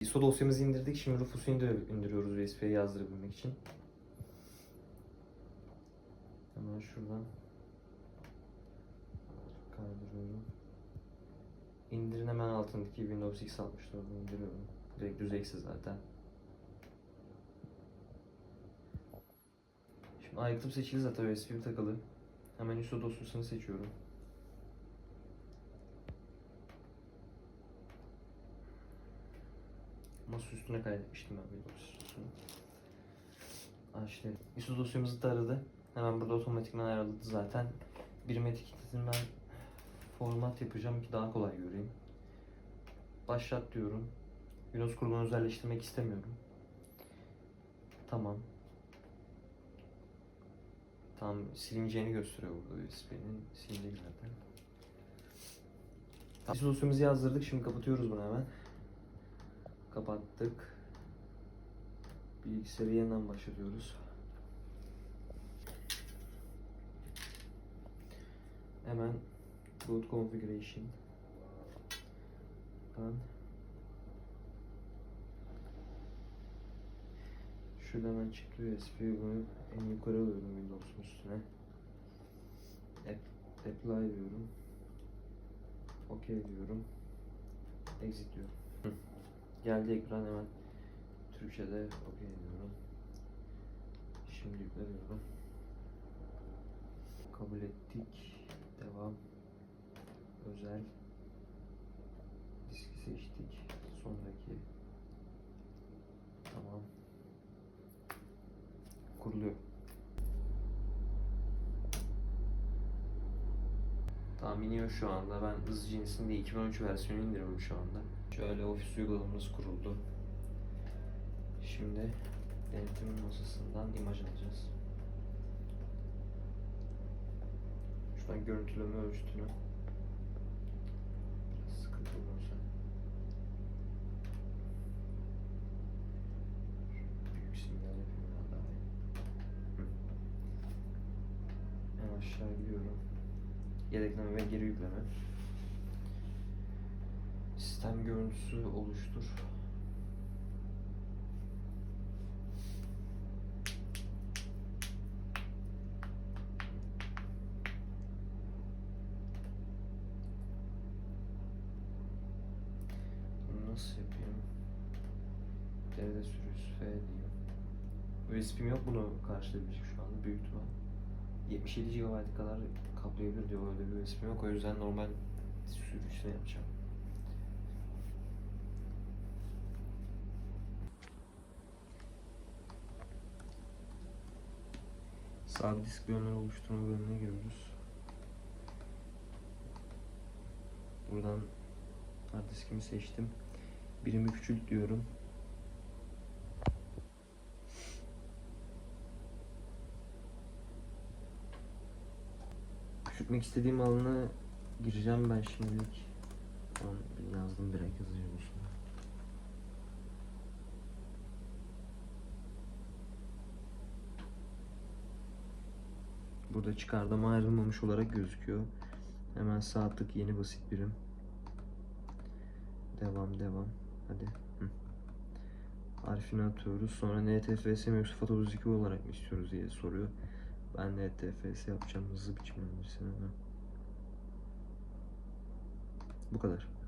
ISO dosyamızı indirdik. Şimdi Rufus'u indir indiriyoruz USB'ye yazdırabilmek için. Hemen şuradan kaydırıyorum. İndirin hemen altındaki Windows X64'ü indiriyorum. Direkt düz eksi zaten. Şimdi aygıtım seçili zaten USB takılı. Hemen ISO dosyasını seçiyorum. Masa üstüne kaydetmiştim ben Windows ISO'sunu. Açtı. ISO dosyamızı taradı. Hemen burada otomatikman ayarladı zaten. Birim etiketini ben format yapacağım ki daha kolay göreyim. Başlat diyorum. Windows kurulumunu özelleştirmek istemiyorum. Tamam. Tam silineceğini gösteriyor burada USB'nin silinecek zaten. ISO dosyamızı yazdırdık. Şimdi kapatıyoruz bunu hemen. Kapattık. Bilgisayarı yeniden başlatıyoruz. Hemen boot configuration. Ben Şurada hemen çıktı USB bunu en yukarı alıyorum Windows'un üstüne. App- Apply diyorum. OK diyorum. Exit diyorum. Geldi ekran hemen Türkçe'de OK diyorum. Şimdi yükle. Kabul ettik. Devam. Özel. Diski seçtik. Sonraki. Tamam. Kuruluyor. İniyor şu anda. Ben hızlı cinsinde 2013 versiyonu indiriyorum şu anda. Şöyle ofis uygulamamız kuruldu. Şimdi denetim masasından imaj alacağız. Şuradan görüntüleme ölçütünü. Biraz sıkıntı olursa. Büyük sinyal yapayım ya daha iyi. En. Yedekleme ve geri yükleme. Sistem görüntüsü oluştur. Nasıl yapayım? Devre sürücüsü F diyeyim. USB'm yok bunu karşılayabilecek şu anda büyük ihtimal. 77 GB kadar kaplayabilir diyor öyle bir USB'm yok o yüzden normal sürücüsüne yapacağım. Sabit disk bölümleri oluşturma bölümüne giriyoruz. Buradan hard diskimi seçtim. Birimi küçült diyorum. Küçültmek istediğim alanı gireceğim ben şimdilik. Tamam, yazdım direkt yazacağım şimdi. Burada çıkardama ayrılmamış olarak gözüküyor. Hemen sağ tık yeni basit birim. Devam devam. Hadi. Hı. Atıyoruz. Sonra NTFS mi yoksa FAT32 olarak mı istiyoruz diye soruyor. Ben NTFS yapacağım hızlı biçimlendirsin hemen. Bu kadar.